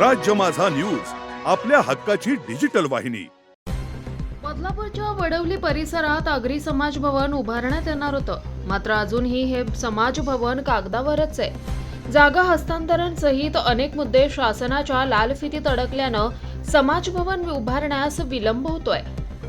राज्य माझा न्यूज आपल्या हक्काची डिजिटल वाहिनी. बदलापूरच्या वडवली परिसरात आगरी समाज भवन उभारण्यात येणार होतं. मात्र अजूनही हे समाज भवन कागदावरच आहे. जागा हस्तांतरण सहित अनेक मुद्दे शासनाच्या लाल फितीत अडकल्यानं समाज भवन उभारण्यास विलंब होतोय.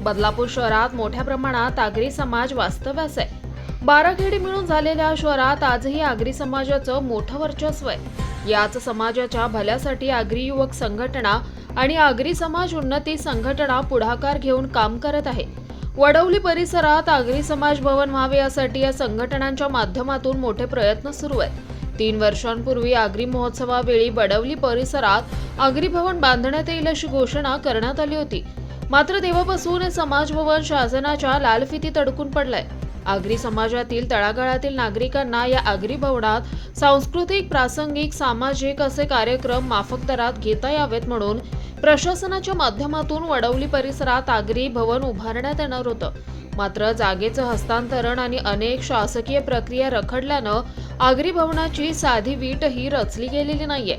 बदलापूर शहरात मोठ्या प्रमाणात आगरी समाज वास्तव्यास आहे. बाराखेडी मिळून झालेल्या शहरात आजही आगरी समाजाचं मोठं वर्चस्व आहे. याच समाजाच्या भल्यासाठी आगरी युवक संघटना आणि आगरी समाज उन्नती संघटना पुढाकार घेऊन काम करत आहे. वडवली परिसरात आगरी समाज भवन व्हावे यासाठी या संघटनांच्या माध्यमातून मोठे प्रयत्न सुरू आहेत. तीन वर्षांपूर्वी आगरी महोत्सवावेळी वडवली परिसरात आगरी भवन बांधण्यात येईल अशी घोषणा करण्यात आली होती. मात्र तेव्हापासून हे समाज भवन शासनाच्या लालफितीत अडकून पडलाय. आगरी समाजातील तळागाळातील नागरिकांना या आगरी भवनात सांस्कृतिक प्रासंगिक सामाजिक असे कार्यक्रम माफक दरात घेता यावेत म्हणून प्रशासनाच्या माध्यमातून वडवली परिसरात आगरी भवन उभारण्यात येणार होतं. मात्र जागेचं हस्तांतरण आणि अनेक शासकीय प्रक्रिया रखडल्यानं आगरी भवनाची साधी वीटही रचली गेलेली नाहीये.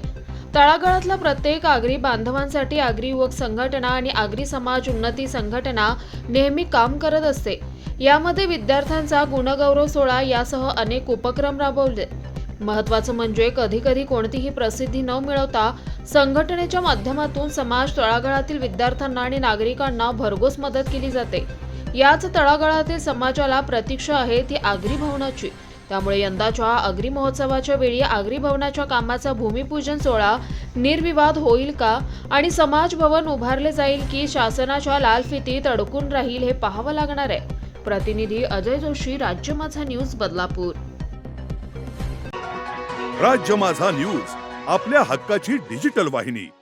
तळागाळातला प्रत्येक आगरी बांधवांसाठी आगरी युवक संघटना आणि आगरी समाज उन्नती संघटना नेहमी काम करत असते. यामध्ये विद्यार्थ्यांचा गुणगौरव सोहळा यासह अनेक उपक्रम राबवले. महत्वाचं म्हणजे कधी कधी कोणतीही प्रसिद्धी न मिळवता संघटनेच्या माध्यमातून समाज तळागाळातील विद्यार्थ्यांना आणि नागरिकांना भरघोस मदत केली जाते. याच तळागाळातील समाजाला प्रतीक्षा आहे ती आगरी भवनाची. त्यामुळे यंदाच्या आगरी महोत्सवाच्या वेळी आगरी भवनाच्या कामाचा भूमिपूजन सोहळा निर्विवाद होईल का? आणि समाज भवन उभारले जाईल की शासनाच्या लाल फितीत अडकून राहील हे पाहावं लागणार आहे. प्रतिनिधी अजय जोशी राज्य माझा न्यूज बदलापूर. राज्य माझा न्यूज आपल्या हक्काची डिजिटल वाहिनी.